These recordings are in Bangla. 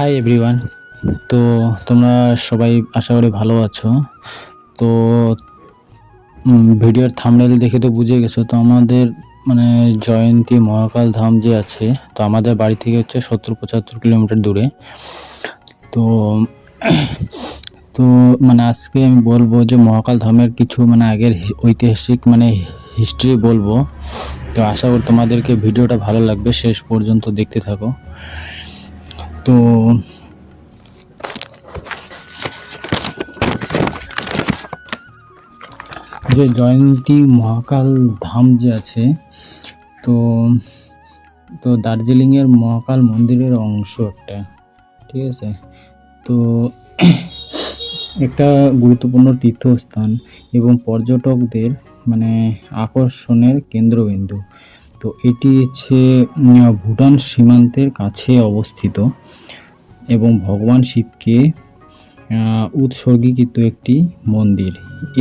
হাই এভরিওয়ান তো তোমরা সবাই আশা করি ভালো আছো। তো ভিডিওর থাম্বনেল দেখে তো বুঝে গেছো, তো আমাদের মানে জয়ন্তী মহাকাল ধাম যে আছে, তো আমাদের বাড়ি থেকে হচ্ছে সত্তর পঁচাত্তর কিলোমিটার দূরে। তো তো মানে আজকে আমি বলব যে মহাকাল ধামের কিছু মানে আগের ঐতিহাসিক মানে হিস্ট্রি বলব। তো আশা করি তোমাদেরকে ভিডিওটা ভালো লাগবে, শেষ পর্যন্ত দেখতে থাকো। তো যে জয়ন্তী মহাকাল ধাম যে আছে, তো তো দার্জিলিংয়ের মহাকাল মন্দিরের অংশ একটা, ঠিক আছে? তো একটা গুরুত্বপূর্ণ তীর্থস্থান এবং পর্যটকদের মানে আকর্ষণের কেন্দ্রবিন্দু। তো এটি হচ্ছে ভুটান সীমান্তের কাছে অবস্থিত এবং ভগবান শিবকে উৎসর্গীকৃত একটি মন্দির।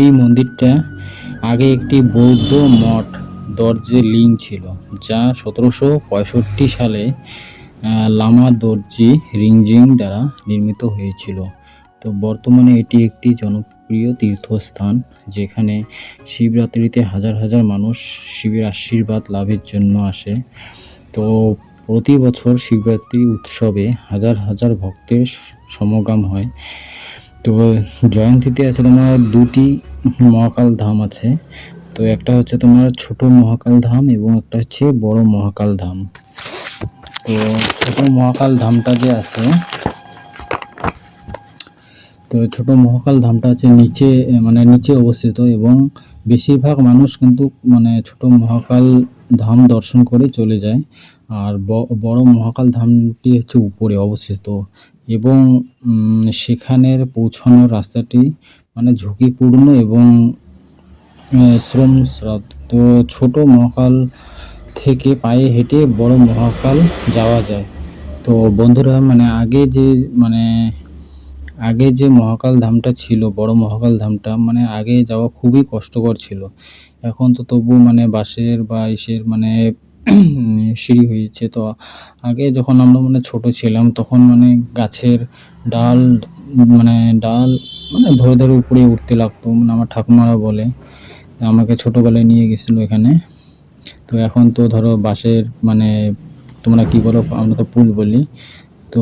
এই মন্দিরটা আগে একটি বৌদ্ধ মঠ দর্জে লিং ছিল, যা সতেরোশো পঁয়ষট্টি সালে লামা দর্জি রিংজিং দ্বারা নির্মিত হয়েছিল। তো বর্তমানে এটি একটি জনপ্রিয় তীর্থস্থান, যেখানে শিবরাত্রিতে হাজার হাজার মানুষ শিবের আশীর্বাদ লাভের জন্য আসে। তো প্রতি বছর শিবরাত্রি উৎসবে হাজার হাজার ভক্তের সমাগম হয়। তো জয়ন্তীতে আছে তোমার দুটি মহাকাল ধাম আছে। তো একটা হচ্ছে তোমার ছোট মহাকাল ধাম এবং একটা হচ্ছে বড় মহাকাল ধাম। তো ছোট মহাকাল ধামটা যে আছে তো ছোট মহাকাল ধামটা হচ্ছে নিচে মানে নিচে অবস্থিত এবং বেশিরভাগ মানুষ কিন্তু মানে ছোট মহাকাল ধাম দর্শন করে চলে যায়। আর বড় মহাকাল ধামটি হচ্ছে উপরে অবস্থিত এবং সেখানের পৌঁছানোর রাস্তাটি মানে ঝুঁকিপূর্ণ এবং শ্রমস্রোত তো ছোট মহাকাল থেকে পায়ে হেঁটে বড় মহাকাল যাওয়া যায়। তো বন্ধুরা মানে আগে যে মানে আগে যে মহাকাল ধামটা ছিল, বড় মহাকাল ধামটা মানে আগে যাওয়া খুবই কষ্টকর ছিল। এখন তো তবু মানে বাসের বা ইসের মানে সিঁড়ি হয়েছে। তো আগে যখন আমরা মানে ছোট ছিলাম, তখন মানে গাছের ডাল মানে ডাল মানে ধরে ধরে উপরে উঠতে লাগতো মানে আমার ঠাকুমারা বলে। আমাকে ছোটোবেলায় নিয়ে গেছিল এখানে। তো এখন তো ধরো বাসের মানে তোমরা কি বলো, আমরা তো পুল বলি। তো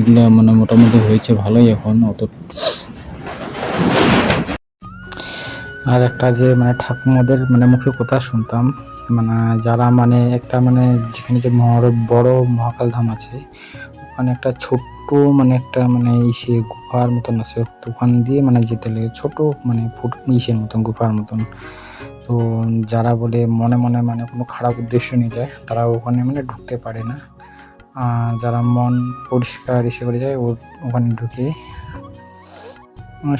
এগুলো মানে মোটামুটি হয়েছে ভালোই এখন অত। আর একটা যে মানে ঠাকুমাদের মানে মুখে কথা শুনতাম মানে যারা মানে একটা মানে যেখানে যে মহা- বড় মহাকাল ধাম আছে, ওখানে একটা ছোট্ট মানে একটা মানে ইসে গুফার মতন আছে ওখান দিয়ে মানে যেতে লাগে, ছোট মানে ফুট ইসের মতন গুফার মতন। তো যারা বলে মনে মনে মানে কোনো খারাপ উদ্দেশ্য নিয়ে যায়, তারা ওখানে মানে ঢুকতে পারে না। যারা মন পরিষ্কার এসে করে যায়, ও ওখানে ঢুকে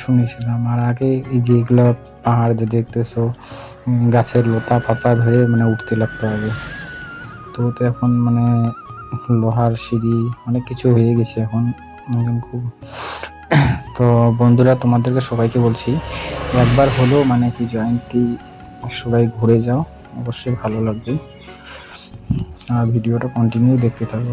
শুনেছিলাম। আর আগে এই যে এগুলো পাহাড় যে দেখতেছো গাছের লতা পাতা ধরে মানে উঠতে লাগতো আগে। তো তো এখন মানে লোহার সিঁড়ি অনেক কিছু হয়ে গেছে এখন। খুব তো বন্ধুরা, তোমাদেরকে সবাইকে বলছি, একবার হলেও মানে কি জয়ন্তী, সবাই ঘুরে যাও। অবশ্যই ভালো লাগবে। ভিডিওটা কন্টিনিউ দেখতে থাকো।